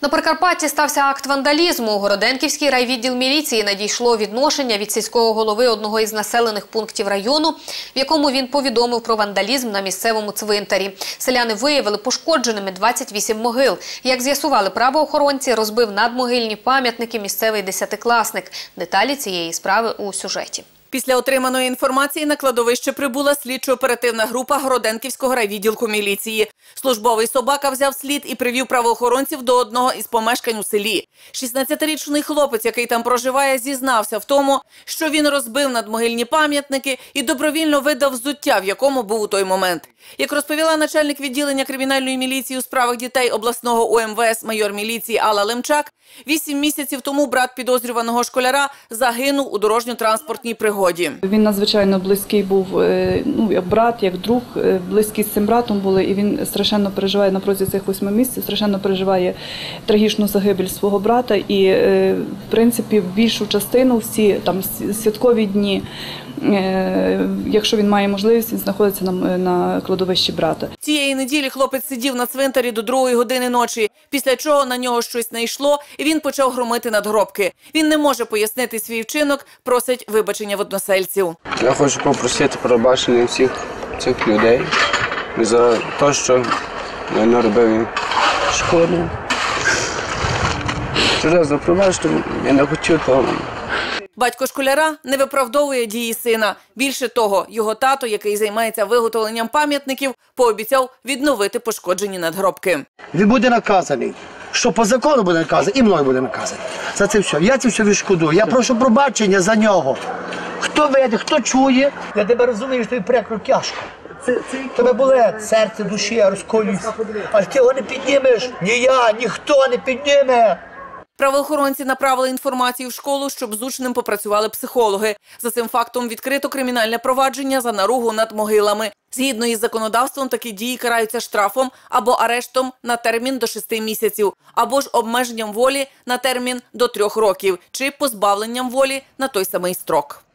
На Прикарпатті стався акт вандалізму. У Городенківський райвідділ міліції надійшло відношення від сільського голови одного із населених пунктів району, в якому він повідомив про вандалізм на місцевому цвинтарі. Селяни виявили пошкодженими 28 могил. Як з'ясували правоохоронці, розбив надмогильні пам'ятники місцевий десятикласник. Деталі цієї справи у сюжеті. Після отриманої інформації на кладовище прибула слідчо-оперативна група Городенківського райвідділку міліції. Службовий собака взяв слід і привів правоохоронців до одного із помешкань у селі. 16-річний хлопець, який там проживає, зізнався в тому, що він розбив надмогильні пам'ятники і добровільно видав взуття, в якому був у той момент. Як розповіла начальник відділення кримінальної міліції у справах дітей обласного УМВС майор міліції Алла Лемчак, вісім місяців тому брат підозрюваного школяра загинув у дорожньо-транспортній пригоді. Він надзвичайно близький був, е, ну як брат, як друг, е, близький з цим братом були, і він страшенно переживає на протязі цих восьми місяців, страшенно переживає трагічну загибель свого брата. І е, в принципі більшу частину всі там святкові дні, якщо він має можливість, він знаходиться на, на кладовищі брата. Цієї неділі хлопець сидів на цвинтарі до другої години ночі, після чого на нього щось не йшло, і він почав громити надгробки. Він не може пояснити свій вчинок, просить вибачення в односельців. Я хочу попросити пробачення всіх цих людей за те, що я наробив їм шкоду. Чудесно, пробачте, я не хотів того. Батько школяра не виправдовує дії сина. Більше того, його тато, який займається виготовленням пам'ятників, пообіцяв відновити пошкоджені надгробки. Він буде наказаний. Що по закону буде наказаний, і мною буде наказаний. За це все. Я це все відшкодую. Я прошу пробачення за нього. Хто веде, хто чує. Я тебе розумію, що тобі прикро тяжко. Тебе болить серце, душі розколюється. А ти його не піднімеш. Ні я, ніхто не підніме. Правоохоронці направили інформацію в школу, щоб з учнем попрацювали психологи. За цим фактом відкрито кримінальне провадження за наругу над могилами. Згідно із законодавством, такі дії караються штрафом або арештом на термін до 6 місяців, або ж обмеженням волі на термін до 3 років, чи позбавленням волі на той самий строк.